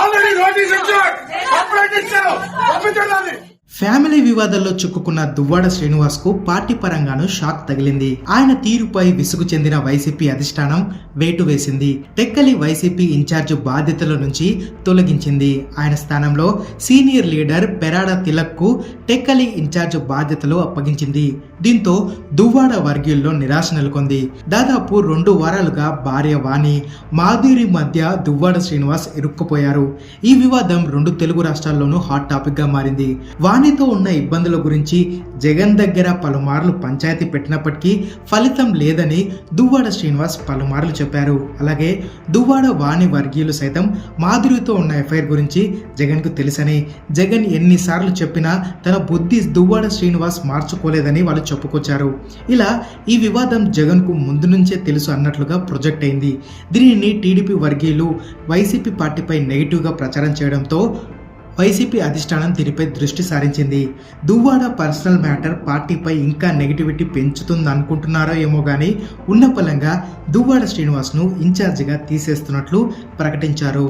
Already notice ఇచ్చాడు family వివాదాల్లో చిక్కుకున్న దువ్వాడ శ్రీనివాస్కు పార్టీ పరంగాను షాక్ తగిలింది. ఆయన తీరుపై విసుగు చెందిన వైసీపీ అధిష్టానం వేటు వేసింది. టెక్కలి వైసీపీ ఇన్ఛార్జ్ బాధ్యతల నుంచి తొలగించింది. ఆయన స్థానంలో సీనియర్ లీడర్ పెరాడ తిలక్కు టెక్కలి ఇన్ఛార్జ్ బాధ్యతలు అప్పగించింది. దీంతో దువ్వాడ వర్గీయుల్లో నిరాశ నెలకొంది. దాదాపు రెండు వారాలుగా భార్య వాణి మాధురి మధ్య దువ్వాడ శ్రీనివాస్ ఇరుక్కుపోయారు. ఈ వివాదం రెండు తెలుగు రాష్ట్రాల్లోనూ హాట్ టాపిక్గా మారింది వాణితో ఉన్న ఇబ్బందుల గురించి జగన్ దగ్గర పలుమార్లు పంచాయతీ పెట్టినప్పటికీ ఫలితం లేదని దువ్వాడ శ్రీనివాస్ పలుమార్లు చెప్పారు. అలాగే దువ్వాడ వాణి వర్గీయులు సైతం మాధురితో ఉన్న ఎఫ్ఐఆర్ గురించి జగన్కు తెలుసని జగన్ ఎన్నిసార్లు చెప్పినా తన బుద్ధి దువ్వాడ శ్రీనివాస్ మార్చుకోలేదని వాళ్ళు చెప్పుకొచ్చారు. ఇలా ఈ వివాదం జగన్కు ముందు నుంచే తెలుసు అన్నట్లుగా ప్రొజెక్ట్ అయింది. దీనిని టీడీపీ వర్గీయులు వైసీపీ పార్టీపై నెగిటివ్గా ప్రచారం చేయడంతో వైసీపీ అధిష్టానం దీనిపై దృష్టి సారించింది దువ్వాడ పర్సనల్ మ్యాటర్ పార్టీపై ఇంకా నెగిటివిటీ పెంచుతుందనుకుంటున్నారో ఏమో కానీ ఉన్న ఫలంగా దువ్వాడ శ్రీనివాస్ను ఇన్ఛార్జిగా తీసేస్తున్నట్లు ప్రకటించారు